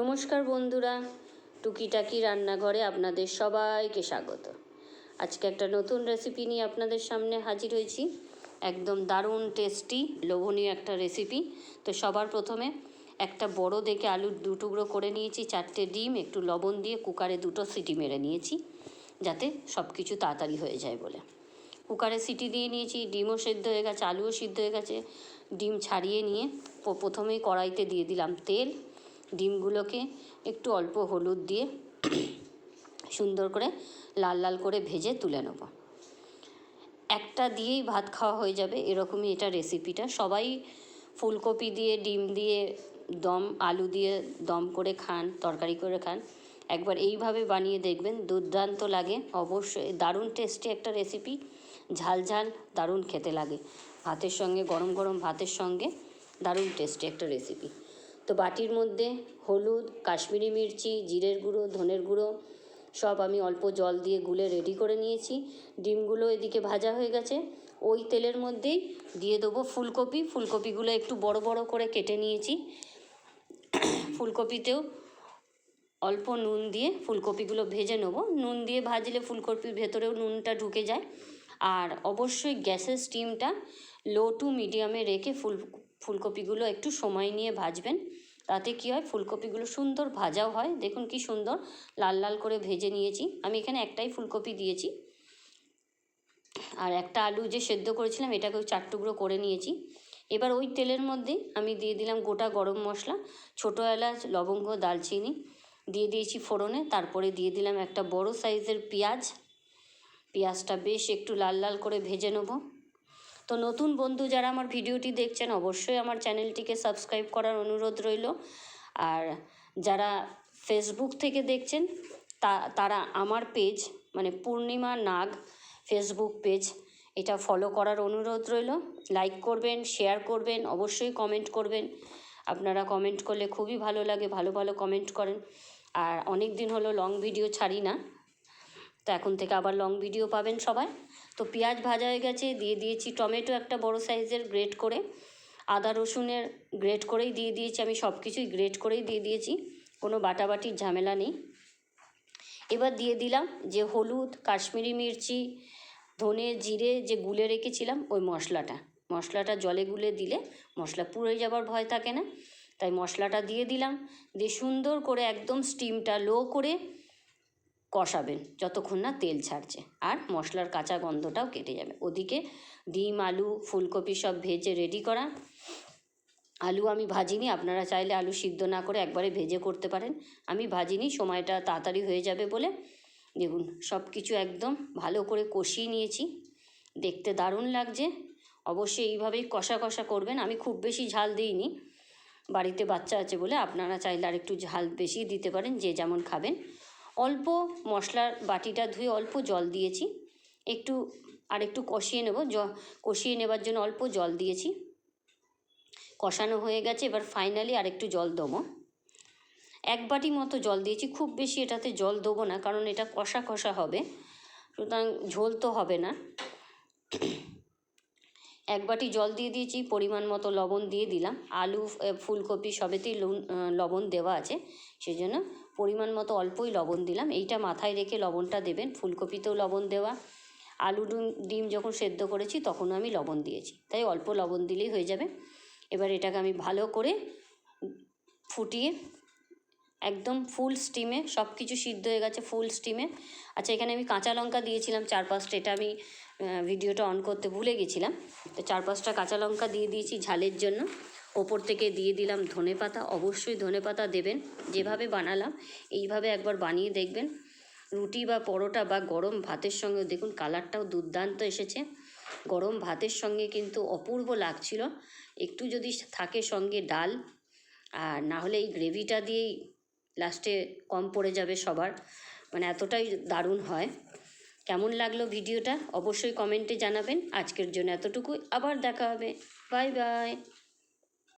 নমস্কার বন্ধুরা, টুকিটাকি রান্নাঘরে আপনাদের সবাইকে স্বাগত। আজকে একটা নতুন রেসিপি নিয়ে আপনাদের সামনে হাজির হয়েছি। একদম দারুণ টেস্টি লোভনীয় একটা রেসিপি তো সবার প্রথমে একটা বড় দেখে আলুর দু টুকরো করে নিয়েছি, চারটে ডিম, একটু লবণ দিয়ে কুকারে দুটো সিটি মেরে নিয়েছি, যাতে সব কিছু তাড়াতাড়ি হয়ে যায় বলে। কুকারে সিটি দিয়ে নিয়েছি, ডিমও সেদ্ধ হয়ে গেছে, আলুও সিদ্ধ হয়ে গেছে। ডিম ছাড়িয়ে নিয়ে প্রথমেই কড়াইতে দিয়ে দিলাম তেল ডিমগুলোকে একটু অল্প হলুদ দিয়ে সুন্দর করে লাল লাল করে ভেজে তুলে নেব। একটা দিয়েই ভাত খাওয়া হয়ে যাবে, এরকমই এটা রেসিপিটা সবাই ফুলকপি দিয়ে, ডিম দিয়ে, দম, আলু দিয়ে দম করে খান, তরকারি করে খান। একবার এইভাবে বানিয়ে দেখবেন, দুর্দান্ত লাগে। অবশ্যই দারুণ টেস্টি একটা রেসিপি ঝাল ঝাল, দারুণ খেতে লাগে। ভাতের সঙ্গে, গরম গরম ভাতের সঙ্গে দারুণ টেস্টি একটা রেসিপি তো বাটির মধ্যে হলুদ, কাশ্মীরি মির্চি, জিরের গুঁড়ো, ধনের গুঁড়ো, সব আমি অল্প জল দিয়ে গুলে রেডি করে নিয়েছি। ডিমগুলো এদিকে ভাজা হয়ে গেছে। ওই তেলের মধ্যেই দিয়ে দেবো ফুলকপি। ফুলকপিগুলো একটু বড় বড় করে কেটে নিয়েছি। ফুলকপিতেও অল্প নুন দিয়ে ফুলকপিগুলো ভেজে নেব। নুন দিয়ে ভাজলে ফুলকপির ভেতরেও নুনটা ঢুকে যায়। আর অবশ্যই গ্যাসের স্টিমটা লো টু মিডিয়ামে রেখে ফুল ফুলকপিগুলো একটু সময় নিয়ে ভাজবেন। তাতে কী হয়? ফুলকপিগুলো সুন্দর ভাজাও হয়। দেখুন কি সুন্দর লাল লাল করে ভেজে নিয়েছি। আমি এখানে একটাই ফুলকপি দিয়েছি। আর একটা আলু যে সেদ্ধ করেছিলাম, এটাকেও চার টুকরো করে নিয়েছি। এবার ওই তেলের মধ্যে আমি দিয়ে দিলাম গোটা গরম মশলা, ছোটো এলাচ, লবঙ্গ দালচিনি দিয়ে দিয়েছি ফোড়নে। তারপরে দিয়ে দিলাম একটা বড় সাইজের পেঁয়াজ। পেঁয়াজটা বেশ একটু লাল লাল করে ভেজে নেব। তো নতুন বন্ধু যারা আমার ভিডিওটি দেখছেন, অবশ্যই আমার চ্যানেলটিকে সাবস্ক্রাইব করার অনুরোধ রইল। আর যারা ফেসবুক থেকে দেখছেন, তা, তারা আমার পেজ মানে পূর্ণিমা নাগ ফেসবুক পেজ এটা ফলো করার অনুরোধ রইল। লাইক করবেন শেয়ার করবেন, অবশ্যই কমেন্ট করবেন। আপনারা কমেন্ট করলে খুবই ভালো লাগে, ভালো ভালো কমেন্ট করেন। আর অনেক দিন হলো লং ভিডিও ছাড়ি না তো এখন থেকে আবার লং ভিডিও পাবেন সবাই। তো পেঁয়াজ ভাজা হয়ে গেছে, দিয়ে দিয়েছি টমেটো একটা বড় সাইজের গ্রেট করে। আদা রসুনের গ্রেট করেই দিয়ে দিয়েছি আমি সব কিছুই গ্রেট করেই দিয়ে দিয়েছি, কোনো বাটাবাটির ঝামেলা নেই। এবার দিয়ে দিলাম যে হলুদ, কাশ্মীরি মির্চি, ধনে জিরে যে গুলে রেখেছিলাম, ওই মশলাটা। মশলাটা জলে গুলে দিলে মশলা পুড়ে যাবার ভয় থাকে না। তাই মশলাটা দিয়ে দিলাম। দিয়ে সুন্দর করে একদম স্টিমটা লো করে কষাবেন, যতক্ষণ না তেল ছাড়ছে। আর মশলার কাঁচা গন্ধটাও কেটে যাবে। ওদিকে ডিম, আলু, ফুলকপি সব ভেজে রেডি করা। আলু আমি ভাজিনি, আপনারা চাইলে আলু সিদ্ধ না করে একবারে ভেজে করতে পারেন। আমি ভাজিনি, সময়টা তাড়াতাড়ি হয়ে যাবে বলে। দেখুন সব কিছু একদম ভালো করে কষিয়ে নিয়েছি। দেখতে দারুণ লাগছে। অবশ্যই এইভাবেই কষা কষা করবেন। আমি খুব বেশি ঝাল দিইনি। বাড়িতে বাচ্চা আছে বলে আপনারা চাইলে আর একটু ঝাল বেশি দিতে পারেন, যে যেমন খাবেন। অল্প মশলার বাটিটা ধুয়ে অল্প জল দিয়েছি। একটু আর একটু কষিয়ে নেব। জ, কষিয়ে নেবার জন্য অল্প জল দিয়েছি। কষানো হয়ে গেছে। এবার ফাইনালি আর একটু জল দেবো। এক বাটি মতো জল দিয়েছি। খুব বেশি এটাতে জল দেবো না, কারণ এটা কষা কষা হবে। সুতরাং ঝোল তো হবে না। এক বাটি জল দিয়ে দিয়েছি। পরিমাণ মতো লবণ দিয়ে দিলাম। আলু ফুলকপি সবেতেই লবণ দেওয়া আছে। সেই জন্য পরিমাণ মতো অল্পই লবণ দিলাম। এইটা মাথায় রেখে লবণটা দেবেন। ফুলকপিতেও লবণ দেওয়া। আলু ডিম ডিম যখন সেদ্ধ করেছি তখনও আমি লবণ দিয়েছি। তাই অল্প লবণ দিলেই হয়ে যাবে। এবার এটাকে আমি ভালো করে ফুটিয়ে একদম ফুল স্টিমে সব কিছু সিদ্ধ হয়ে গেছে ফুল স্টিমে। আচ্ছা এখানে আমি কাঁচা লঙ্কা দিয়েছিলাম চার পাঁচটা এটা আমি ভিডিওটা অন করতে ভুলে গেছিলাম। তো চার পাঁচটা কাঁচা লঙ্কা দিয়ে দিয়েছি ঝালের জন্য। ওপর থেকে দিয়ে দিলাম ধনে পাতা। অবশ্যই ধনে পাতা দেবেন, যেভাবে বানালাম এইভাবে একবার বানিয়ে দেখবেন। রুটি বা পরোটা বা গরম ভাতের সঙ্গে, দেখুন কালারটাও দুর্দান্ত এসেছে। গরম ভাতের সঙ্গে কিন্তু অপূর্ব লাগছিল। একটু যদি থাকে সঙ্গে ডাল, আর না হলে এই গ্রেভিটা দিয়েই লাস্টে কম পড়ে যাবে সবার। মানে এতটাই দারুণ হয়। কেমন লাগল ভিডিওটা? অবশ্যই কমেন্টে জানাবেন। আজকের জন্য এতটুকুই। আবার দেখা হবে। Bye bye.